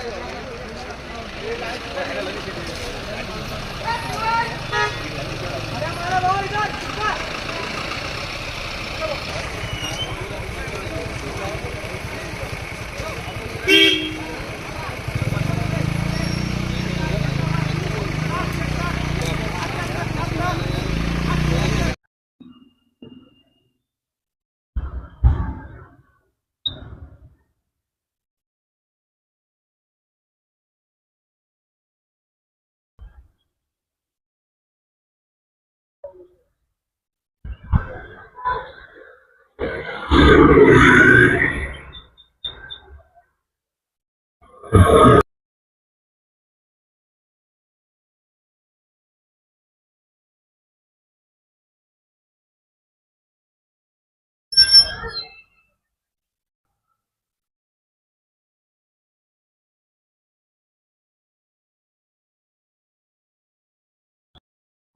है अरे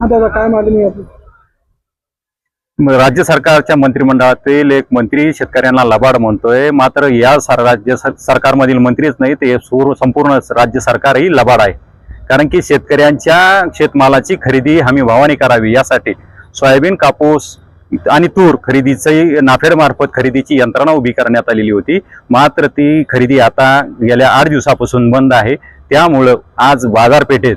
हा दादा काय मागणी आहे आपली म- राज्य सरकारच्या मंत्रिमंडळातील एक मंत्री शेतकऱ्यांना लबाड म्हणतोय. मात्र या सर- राज्य सर- सरकारमधील मंत्रीच नाही ते सूर- संपूर्ण राज्य सरकारही लबाड आहे. कारण की शेतकऱ्यांच्या शेतमालाची खरेदी हमी भावाने करावी यासाठी सोयाबीन कापूस आणि तूर खरेदीची नाफेडमार्फत खरेदीची यंत्रणा उभी करण्यात आलेली होती. मात्र ती खरेदी आता गेल्या आठ दिवसापासून बंद आहे. त्यामुळं आज बाजारपेठेत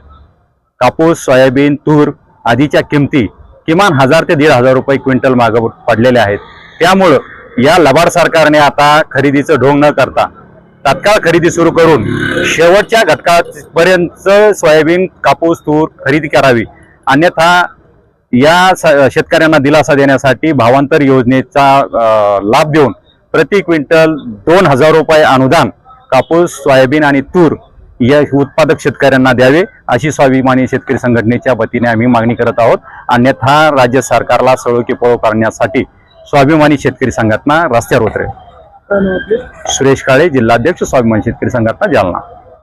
कापूस सोयाबीन तूर आदीच्या किमती किमान हजार ते दीड हजार रुपये क्विंटल मागं पडलेले आहेत. त्यामुळं या लबाड सरकारने आता खरेदीचं ढोंग न करता तात्काळ खरेदी सुरू करून शेवटच्या घटकापर्यंत सोयाबीन कापूस तूर खरेदी करावी. अन्यथा या स- शेतकऱ्यांना दिलासा देण्यासाठी भावांतर योजनेचा लाभ देऊन प्रति क्विंटल दोन हजार रुपये अनुदान कापूस सोयाबीन आणि तूर या उत्पादक शेतकऱ्यांना द्यावे. अशी स्वाभिमानी शेतकरी संघटनेच्या वतीने आम्ही मागणी करत आहोत. अन्यथा राज्य सरकारला सळो की पळो करण्यासाठी स्वाभिमानी शेतकरी संघटना रस्त्यावर उतरेल? सुरेश काळे जिल्हाध्यक्ष स्वाभिमानी शेतकरी संघटना जालना.